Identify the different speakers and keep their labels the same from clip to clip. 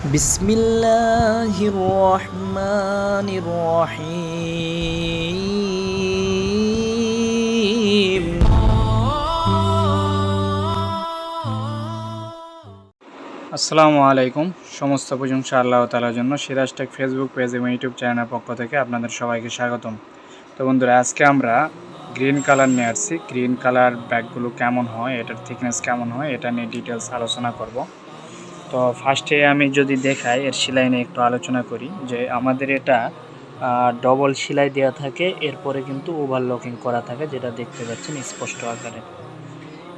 Speaker 1: بسم الله الرحمن الرحيم
Speaker 2: আসসালামু আলাইকুম সমস্ত প্রশংসা আল্লাহ তালার জন্য সিরাজ টেক ফেসবুক পেজ এবং ইউটিউব চ্যানেলের পক্ষ থেকে আপনাদের সবাইকে স্বাগতম তো বন্ধুরা আজকে আমরা গ্রিন কালার নিয়ে আসছি গ্রিন কালার ব্যাগগুলো কেমন হয় এটার থিকনেস কেমন হয় এটা নিয়ে ডিটেলস আলোচনা করব তো ফার্স্টে আমি যদি দেখাই, এর সেলাই নিয়ে একটু আলোচনা করি, যে আমাদের এটা ডবল সেলাই দেওয়া থাকে, এরপরে কিন্তু ওভারলকিং করা থাকে, যেটা দেখতে পাচ্ছেন স্পষ্ট আকারে।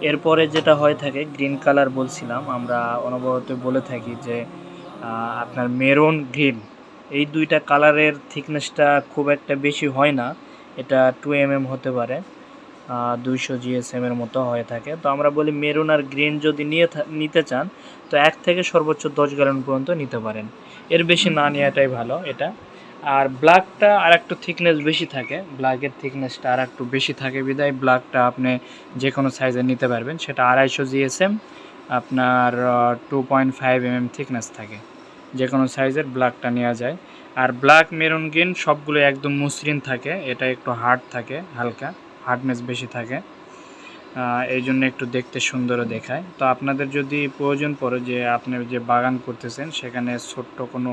Speaker 2: এরপরে যেটা হয়ে থাকে গ্রিন কালার বলছিলাম, আমরা অনবরত বলে থাকি যে আপনার মেরুন গ্রিন এই দুইটা কালারের থিকনেসটা খুব একটা বেশি হয় না, এটা টু এম এম হতে পারে। দুইশো জিএসএম এর মতো হয়ে থাকে। তো আমরা বলি মেরুন আর গ্রিন যদি নিয়ে নিতে চান, তো এক থেকে সর্বোচ্চ দশ গ্যালন পর্যন্ত নিতে পারেন। এর বেশি না নেওয়াটাই ভালো এটা। আর ব্ল্যাকটা আর একটু থিকনেস বেশি থাকে। ব্ল্যাকের থিকনেসটা আর একটু বেশি থাকে। বিদায় ব্ল্যাকটা আপনি যে কোনো সাইজের নিতে পারবেন। সেটা আড়াইশো জিএসএম আপনার two point five MM thickness থাকে। যে কোনো সাইজের ব্ল্যাকটা নেওয়া যায়। আর ব্ল্যাক মেরুন গ্রিন সবগুলো একদম মসৃণ থাকে। এটা একটু হার্ড থাকে, হালকা। হার্ডনেস বেশি থাকে। এই জন্য একটু দেখতে সুন্দরও দেখায়। তো আপনাদের যদি প্রয়োজন পড়ে যে আপনি যে বাগান করতেছেন, সেখানে ছোট্ট কোনো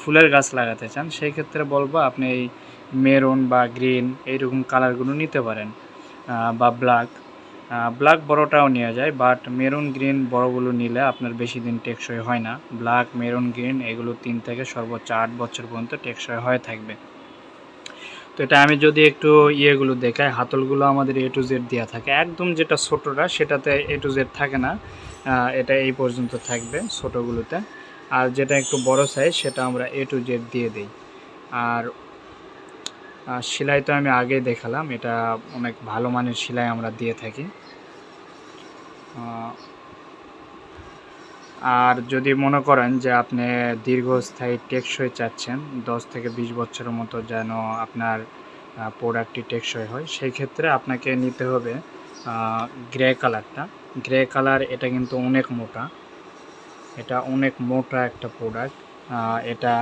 Speaker 2: ফুলের গাছ লাগাতে চান, সেই ক্ষেত্রে বলব আপনি এই মেরুন বা গ্রিন এইরকম কালারগুলো নিতে পারেন। বা ব্ল্যাক। ব্ল্যাক বড়টাও নেওয়া যায়, বাট মেরুন, গ্রিন বড়গুলো নিলে আপনার বেশি দিন টেকসই হয় না। ব্ল্যাক, মেরুন, গ্রিন এগুলো তিন থেকে সর্বোচ্চ আট বছর পর্যন্ত টেকসই হয়ে থাকবে। তো এটা আমি যদি একটু ইয়েগুলো দেখাই, হাতলগুলো আমাদের এ টু জেড দেওয়া থাকে। একদম যেটা ছোটোটা, সেটাতে এ টু জেড থাকে না। এটা এই পর্যন্ত থাকবে ছোটোগুলোতে। আর যেটা একটু বড় সাইজ সেটা আমরা এ টু জেড দিয়ে দিই। আর সেলাই তো আমি আগেই দেখালাম। এটা অনেক ভালো মানের সেলাই আমরা দিয়ে থাকি। আর যদি মনে করেন যে আপনি দীর্ঘস্থায়ী টেকসই চাচ্ছেন, দশ থেকে বিশ বছরের মতো যেন আপনার প্রোডাক্টটি টেকসই হয়, সেই ক্ষেত্রে আপনাকে নিতে হবে গ্রে কালারটা গ্রে কালার এটা কিন্তু অনেক মোটা। এটা অনেক মোটা একটা প্রোডাক্ট এটা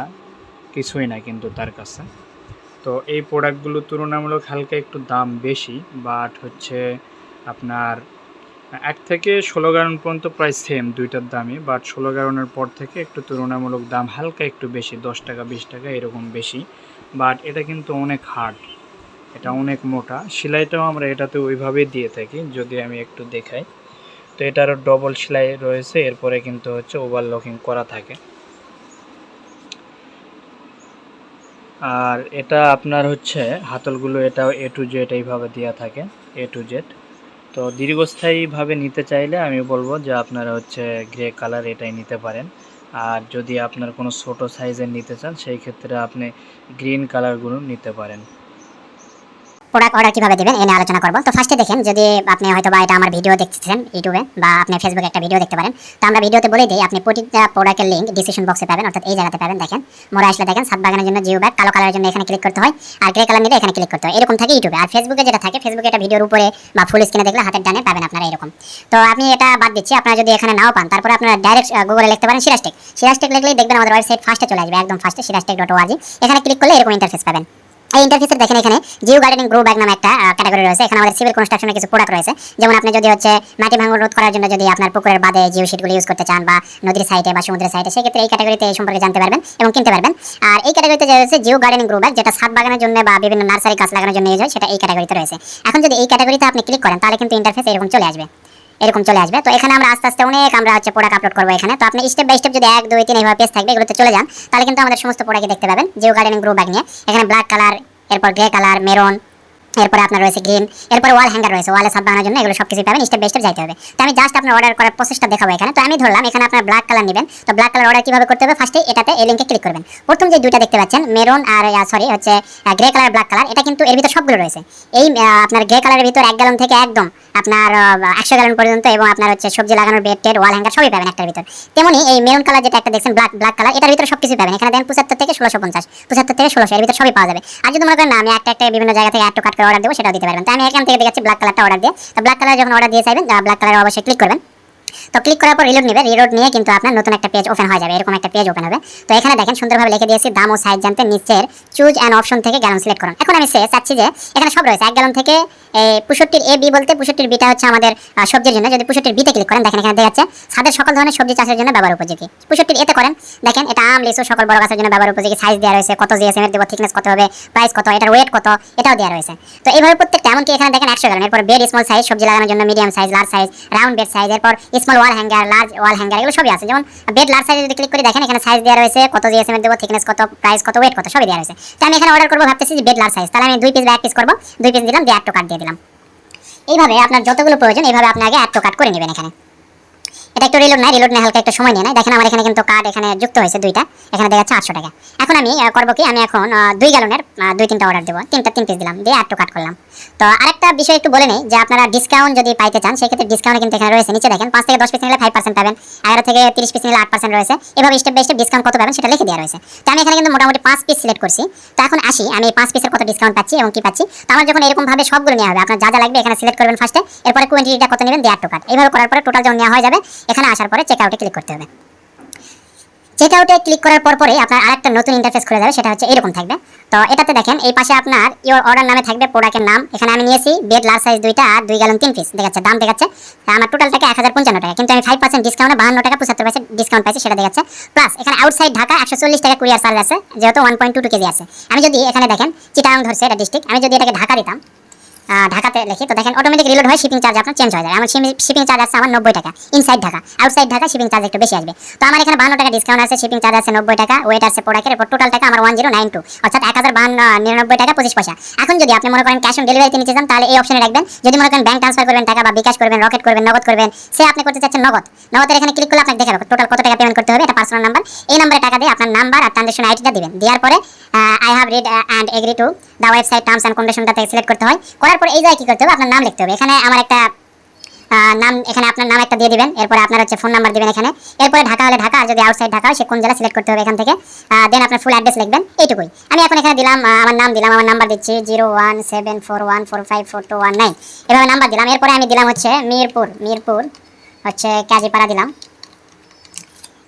Speaker 2: কিছুই না কিন্তু তার কাছে। তো এই প্রোডাক্টগুলো তুলনামূলক হালকা একটু দাম বেশি বাট হচ্ছে আপনার এক থেকে ষোলো গ্যারন পর্যন্ত প্রায় সেম দুইটার দামই বাট ষোলো গ্যারনের পর থেকে একটু তুলনামূলক দাম হালকা একটু বেশি, দশ টাকা, বিশ টাকা এরকম বেশি বাট এটা কিন্তু অনেক হার্ড এটা অনেক মোটা। সেলাইটাও আমরা এটাতে ওইভাবেই দিয়ে থাকি, যদি আমি একটু দেখাই। তো এটারও ডবল সেলাই রয়েছে, এরপরে কিন্তু হচ্ছে ওভারলকিং করা থাকে। আর এটা আপনার হচ্ছে, হাতলগুলো এটাও এ টু জেড এইভাবে দেওয়া থাকে এ টু জেড তো দীর্ঘস্থায়ীভাবে নিতে চাইলে আমি বলব যে আপনারা হচ্ছে গ্রে কালার এটাই নিতে পারেন। আর যদি আপনার কোনো ছোটো সাইজের নিতে চান, সেই ক্ষেত্রে আপনি গ্রিন কালারগুলো নিতে পারেন।
Speaker 3: প্রোডাক্ট অর্ডার কীভাবে দিবেন, এ নিয়ে আলোচনা করব। তো ফার্স্টে দেখেন, যদি আপনি হয়তো বা এটা আমার ভিডিও দেখতেছেন ইউটিউবে বা আপনি ফেসবুকে একটা ভিডিও দেখতে পারেন, তো আমরা ভিডিওতে বলে দিই, আপনি প্রতিটা প্রোডাক্টের লিঙ্ক ডিসক্রিপশন বক্সে পাবেন, অর্থাৎ এই জায়গাতে পাবেন। দেখেন, মোড়ে আসলে দেখেন, সাত বাগানের জন্য জিও ব্যাগ, কালো কালারের জন্য এখানে ক্লিক করতে হয়, আর গ্রে কালার নিলে এখানে ক্লিক করতে হয়। এরকম থাকে ইউটিউবে। আর ফেসবুকে যেটা থাকে ফেসবুকে এটা ভিডিওর উপরে বা ফুল স্ক্রিনে দেখলে হাতের ডানে পাবেন আপনারা এরকম। তো আপনি এটা বাদ দিচ্ছি, আপনারা যদি এখানে নাও পান, তারপরে আপনারা ডাইরেক্ট গুগলে লিখতে পারেন সিরাজটেক সিরাজটেক লিখলেই দেখবেন আমাদের ওয়েবসাইট ফার্স্টে চলে আসবে, একদম ফার্স্ে সিরাজটেক ডট ওয়াজি এখানে ক্লিক করলে এরকম ইন্টারফেস পাবেন। এই ইন্টারফেসে দেখেন এখানে জিও গার্ডেনিং গ্রো ব্যাগ নামে একটা ক্যাটাগরি রয়েছে। এখানে আমাদের সিভিল কনস্ট্রাকশনের কিছু প্রোডাক্ট রয়েছে। যেমন আপনি যদি হচ্ছে মাটি ভাঙন রোধ করার জন্য যদি আপনার পুকুরের বাদে জিও শিটগুলো ইউজ করতে চান বা নদীর সাইডে বা সমুদ্রের সাইডে সেক্ষেত্রে এই ক্যাটাগরিতে এই সম্পর্কে জানতে পারবেন এবং কিনতে পারবেন। আর এই ক্যাটাগরিতে যে রয়েছে জিও গার্ডেনিং গ্রো ব্যাগ যেটা ছাদ বাগানের জন্য বা বিভিন্ন নার্সারি গাছ লাগানোর জন্য ইউজ হয়, সেটা এই ক্যাটাগরিতে রয়েছে। এখন যদি এই ক্যাটাগরিতে আপনি ক্লিক করেন, তাহলে কিন্তু ইন্টারফেস এরকম চলে আসবে। এরকম চলে আসবে। তো এখানে আমরা আস্তে আস্তে অনেক আমরা হচ্ছে প্রোডাক্ট আপলোড করব এখানে। তো আপনি স্টেপ বাই স্টেপ যদি এক, দুই, তিন, এইভাবে পেজ থাকবে, এগুলোতে চলে যান, তাহলে কিন্তু আমাদের সমস্ত প্রোডাক্ট দেখতে পাবেন জিও গার্ডেনিং গ্রো ব্যাগ নিয়ে। এখানে ব্ল্যাক কালার এরপর গ্রে কালার মেরুন এরপরে আপনার রয়েছে গ্রিন এরপর ওয়াল হ্যাঙ্গার রয়েছে ওয়ালে সাত বানানোর জন্য এগুলো সব কিছু পাবেন স্টেপ বাই স্টেপ যাইতে হবে। তো আমি জাস্ট আপনার অর্ডার করার প্রসেসটা দেখাবো এখানে। তো আমি ধরলাম, এখানে আপনার ব্ল্যাক কালার নেবেন। তো ব্ল্যাক কালার অর্ডার কীভাবে করতে হবে? ফার্স্টে এটাতে এই লিঙ্কে ক্লিক করবেন। প্রথম যে দুইটা দেখতে পাচ্ছেন মেরুন আর সরি হচ্ছে গ্রে কালার ব্ল্যাক কালার এটা কিন্তু এর ভিতর সবগুলো রয়েছে। এই আপনার গ্রে কালারের ভিতর এক গ্যালন থেকে একদম আপনার একশো গ্যালন পর্যন্ত এবং আপনার হচ্ছে সবজি লাগানোর বেড টেড ওয়াল হ্যাঙ্গার সবই পাবেন একটার ভিতর। তেমনি এই মেরুন কালার যেটা একটা দেখছেন ব্ল্যাক ব্ল্যাক কালার এটার ভিতরে সব কিছু পাবেন। এখানে দেন পঁচাত্তর থেকে ষোলোশো পঞ্চাশ। পঁচাত্তর থেকে ষোলোশো, এর ভিতরে সবই পাওয়া যাবে। আর যদি মনে করেন, না, আমি একটা একটা বিভিন্ন জায়গা থেকে একটু কাট অর্ডার দেবো, সেটাও দিতে পারবেন। তো আমি এখান থেকে দেখাচ্ছি ব্ল্যাক কালারটা অর্ডার দিয়ে। তো ব্ল্যাক কালার যখন অর্ডার দিয়ে চাইবেন ব্ল্যাক কালার অবশ্যই ক্লিক করবেন। তো ক্লিক করার পর রিলোড নেবে রিলোড নিয়ে কিন্তু আপনার নতুন একটা পেজ ওপেন হয়ে যাবে। এরকম একটা পেজ ওপেন হবে। তো এখানে দেখেন সুন্দরভাবে লিখে দিয়েছি, দাম ও সাইজ জানতে নিচের চুজ অ্যান্ড অপশন থেকে গ্যালন সিলেক্ট করুন। এখন আমি সে চাচ্ছি যে, এখানে সব রয়েছে। এক গ্যালন থেকে পুষট্টির এ বি বলতে পুষট্টির বিটা হচ্ছে আমাদের সবজির জন্য। যদি পুষট্টির বিতে ক্লিক করেন, দেখেন এখানে দেখা যাচ্ছে ছাদের সকল ধরনের সবজি চাষের জন্য ব্যবহার উপযোগী। পুষট্টির এতে করেন, দেখেন এটা আম, লিচু, সকল বড় গাছের জন্য ব্যবহার উপযোগী। সাইজ দেওয়া রয়েছে, কত জিএসএম এর দেবো থিকনেস কত হবে প্রাইস কত, এটার ওয়েট কত, এটাও দেওয়া রয়েছে। তো এইভাবে প্রত্যেকটা, এমনকি এখানে দেখেন একশো গ্রাম এরপর বেড স্মল সাইজ সবজি লাগানোর জন্য medium size large size round bed size এরপর small wall hanger large wall hanger এগুলো সবই আছে। যেমন বেড লার্জ সাইজ যদি ক্লিক করে, দেখেন এখানে সাইজ দেওয়া রয়েছে, কত জিএসএম দেবো থিকনেস কত প্রাইস কত ওয়েট কত, সবই দেওয়া রয়েছে। তো আমি এখানে অর্ডার করব, ভাবতেছি যে বেড লার্জ সাইজ তাহলে আমি দুই পিস বা এক পিস করব, দুই পিস দিলাম, দিয়ে এক কার্ড দিয়ে দিলাম। এইভাবে আপনার যতগুলো প্রয়োজন, এইভাবে আপনি আগে অ্যাড টু কার্ড করে নেবেন এখানে। এটা একটু রিলোড নাই রিলোড নেই, হালকা একটু সময় নিয়ে নেয় দেখেন আমার এখানে কিন্তু কার্ড এখানে যুক্ত হয়েছে দুইটা, এখানে দেখা যাচ্ছে টাকা। এখন আমি করব কি? আমি এখন দুই গ্যালনের দুই তিনটা অর্ডার দেবো। তিনটা, তিন পিস দিলাম, দিয়ে অ্যাড টু কার্ড করলাম। তো আরেকটা বিষয় একটু বলে নেই, যে আপনারা ডিসকাউন্ট যদি পাইতে চান, সেক্ষেত্রে ডিসকাউন্ট কিন্তু এখানে রয়েছে। নিচে দেখেন, পাঁচ থেকে দশ পিস নিলে ফাইভ পার্সেন্ট পাবেন, এগারো থেকে তিরিশ পিস নিলে আট পার্সেন্ট রয়েছে। এভাবে স্টেপ বাই স্টেপ ডিসকাউন্ট কত পাবেন সেটা লিখে দেওয়া রয়েছে। তো আমি এখানে কিন্তু মোটামুটি পাঁচ পিস সিলেক্ট করছি। তো এখন আসি, আমি পাঁচ পিসের কত ডিসকাউন্ট পাচ্ছি এবং কি পাচ্ছি? তো আমার যখন এরকম ভাবে সবগুলো নেওয়া হবে, আপনার যা যা লাগবে এখানে সিলেক্ট করবেন ফার্স্টে এরপরে কোয়ান্টিটিটা কত নেবেন, দিয়ে টু কার্ড এইভাবে করার পরে টোটাল যখন নেওয়া হয়ে যাবে এখানে আসার পরে চেক আউটে ক্লিক করতে হবে। চেক আউটে ক্লিক করার পর পরে আপনার আরেকটা নতুন ইন্টারফেস খুলে যাবে, সেটা হচ্ছে এরকম থাকবে। তো এটাতে দেখেন, এই পাশে আপনার ইওর অর্ডার নামে থাকবে প্রোডাক্টের নাম। এখানে আমি নিয়েছি বেড লার্জ সাইজ দুইটা আর দুই গ্যালন তিন পিস দেখাচ্ছে, দাম দেখাচ্ছে। আমার টোটাল টাকা এক হাজার পঞ্চান্ন টাকা। কিন্তু আমি ফাইভ পার্সেন্ট ডিসকাউন্টে বাহান্ন টাকা, পঁচাত্তর পার্সেন্ট ডিসকাউন্ট পাইছি, সেটা দেখাচ্ছে। প্লাস এখানে আউটসাইড ঢাকা একশো চল্লিশ টাকা কুরিয়ার চার্জ আছে, যেহেতু one point two two kg আছে। আমি যদি এখানে দেখেন চিটাং ধরছে এটা ডিস্ট্রিক্ট আমি যদি এটাকে ঢাকা দিতাম ঢাকাতে লিখি তো দেখেন অটোমেটিক রিলোড হয় শিপিং চার্জ আপনার চেঞ্জ হয়ে যায়। আমার শিপিং চার্জ আছে আমার নব্বই টাকা inside Dhaka. Outside Dhaka shipping charge একটু বেশি আসবে। তো আমার এখানে বান্ন টাকা ডিসকাউন্ট আছে শিপিং চার্জ আছে নব্বই টাকা ওয়েট আছে প্রোডাক্টের এরপর টোটাল টাকা আমার ওয়ান জিরো নাইন টু অর্থাৎ এক হাজার বান্ন নিরানব্বই টাকা পঁচিশ পয়সা। এখন যদি আপনি মনে করেন ক্যাশ অন ডেলিভারিতে নিতে চান, তাহলে এই অপশনে রাখবেন। যদি মনে করেন ব্যাংক ট্রান্সফার করবেন টাকা বা বিকাশ করবেন রকেট করবেন, নগদ করবেন, সে আপনি করতে চাচ্ছেন নগদ। নগদের এখানে ক্লিক করলে আপনাকে দেখাবে টোটাল কত টাকা পেমেন্ট করতে হবে, এটা পার্সোনাল নাম্বার এই নাম্বারে টাকা দিয়ে আপনার নাম্বার আর ট্রানজেকশন আইডিটা দিবেন। দেওয়ার পরে I have read and agree to the website terms and কন্ডিশনটা থেকে সিলেক্ট করতে হয়। করার পরে এই জায়গায় কি করতে হবে? আপনার নাম লিখতে হবে। এখানে আমার একটা নাম, এখানে আপনার নাম একটা দিয়ে দিবেন। এরপরে আপনার হচ্ছে ফোন নাম্বার দিবেন এখানে। এরপরে ঢাকা হলে ঢাকা, আর যদি আউটসাইড ঢাকা হয়, সে কোন জেলা সিলেক্ট করতে হবে এখান থেকে। দেন আপনার ফুল অ্যাড্রেস লিখবেন। এইটুকুই। আমি এখন এখানে দিলাম আমার নাম দিলাম, আমার নাম্বার দিচ্ছি zero one seven four one four five four two one nine এভাবে নাম্বার দিলাম। এরপরে আমি দিলাম হচ্ছে মিরপুর। মিরপুর হচ্ছে কাজীপাড়া দিলাম।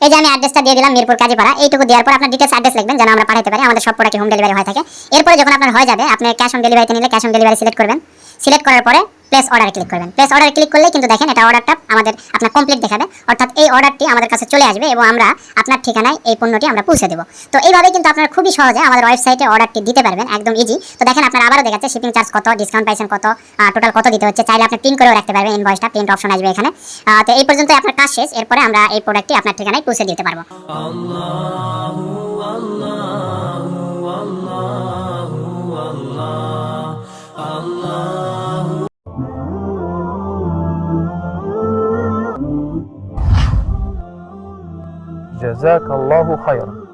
Speaker 3: এই যে আমি অ্যাড্রেসটা দিয়ে দিলাম মিরপুর কাজীপাড়া, এইটুকু দেওয়ার পর আপনার ডিটেলস অ্যাড্রেস লিখবেন, যেন আমরা পাঠাতে পারি, আমাদের সব প্রোডাক্ট হোম ডেলিভারি হয়ে থাকে। এরপরে যখন আপনার হয়ে যাবে, আপনি ক্যাশ অন ডেলিভারিতে নিলে ক্যাশ অন ডেলিভারি সিলেক্ট করবেন। সিলেক্ট করার পরে প্লেস অর্ডারে ক্লিক করবেন। প্লেস অর্ডারে ক্লিক করলে কিন্তু দেখেন এটা অর্ডারটা আমাদের আপনার কমপ্লিট দেখাবে। অর্থাৎ এই অর্ডারটি আমাদের কাছে চলে আসবে এবং আমরা আপনার ঠিকানায় এই পণ্যটি আমরা পৌঁছে দেবো। তো এইভাবে কিন্তু আপনারা খুবই সহজে আমাদের ওয়েবসাইটে অর্ডারটি দিতে পারবেন, একদম ইজি তো দেখেন আপনার আবারও দেখাচ্ছে শিপিং চার্জ কত ডিসকাউন্ট পাইছেন কত টোটাল কত দিতে হচ্ছে। চাইলে আপনি প্রিন্ট করেও রাখতে পারবেন ইনভয়েসটা প্রিন্ট অপশন আসবে এখানে। তো এই পর্যন্ত আপনার কাজ শেষ। এরপরে আমরা এই প্রোডাক্টটি আপনার ঠিকানায় পৌঁছে দিতে পারব।
Speaker 4: جزاك الله خيرا.